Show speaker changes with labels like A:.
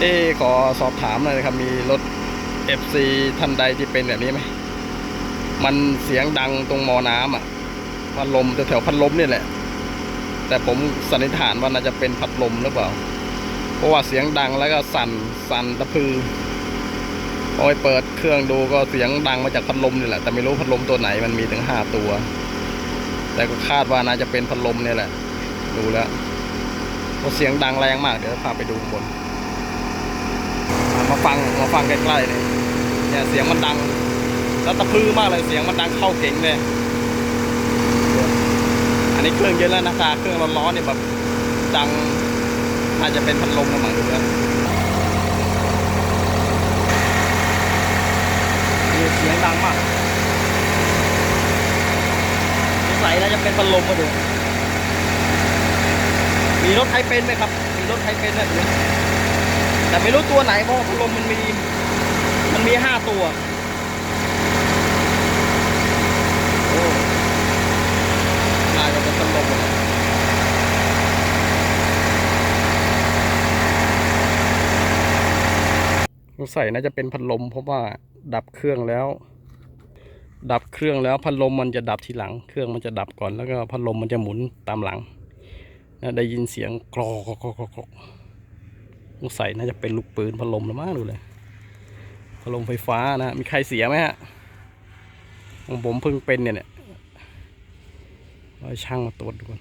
A: เอ๊ขอสอบถามหน่อยนะครับ มีรถ FC ท่านใดที่เป็นแบบนี้ไหม มันเสียงดังตรงมอน้ำอะ พัดลมแถวพัดลมนี่แหละ แต่ผมสันนิษฐานว่าน่าจะเป็นพัดลมหรือเปล่า เพราะว่าเสียงดังแล้วก็สั่น สั่นตะพือพอไปเปิดเครื่องดูก็เสียงดังมาจากพัดลมนี่แหละ แต่ไม่รู้พัดลมตัวไหนมันมีถึงห้าตัว แต่ก็คาดว่าน่าจะเป็นพัดลมเนี่ยแหละ ดูแล้วเพราะเสียงดังแรงมาก เดี๋ยวพาไปดูบน มาฟังมาฟังใกล้ๆเนี่ยเนี่ยเสียงมันดังแล้วตะพื้มากเลยเสียงมันดังเข้าเก่งเลย อันนี้เครื่องเยอะแล้วนะตาเครื่องร้อนๆเนี่ยแบบดังอาจจะเป็นพัดลมกระมังดูแล้วเสียงดังมากสงสัยน่าจะเป็นพัดลมมาดูมีรถใครเป็นไหมครับ มีรถใครเป็นไหมดู แต่ไม่รู้ตัวไหนเพราะพัดลมมันมี มันมีห้าตัวโอ้น่าจะเป็นพัดลมสงสัยน่าจะเป็นพัดลมเพราะว่าดับเครื่องแล้ว ดับเครื่องแล้วพัดลมมันจะดับทีหลัง เครื่องมันจะดับก่อนแล้วก็พัดลมมันจะหมุนตามหลังนะได้ยินเสียงกรอกกรอกกรอก กรอกสงสัยน่าจะเป็นลูกปืนพัดลมแล้วมั้งดูเลยพัดลมไฟฟ้านะมีใครเสียไหมฮะของผมเพิ่งเป็นเนี่ยเนี่ยเอาช่างมาตรวจดูก่อน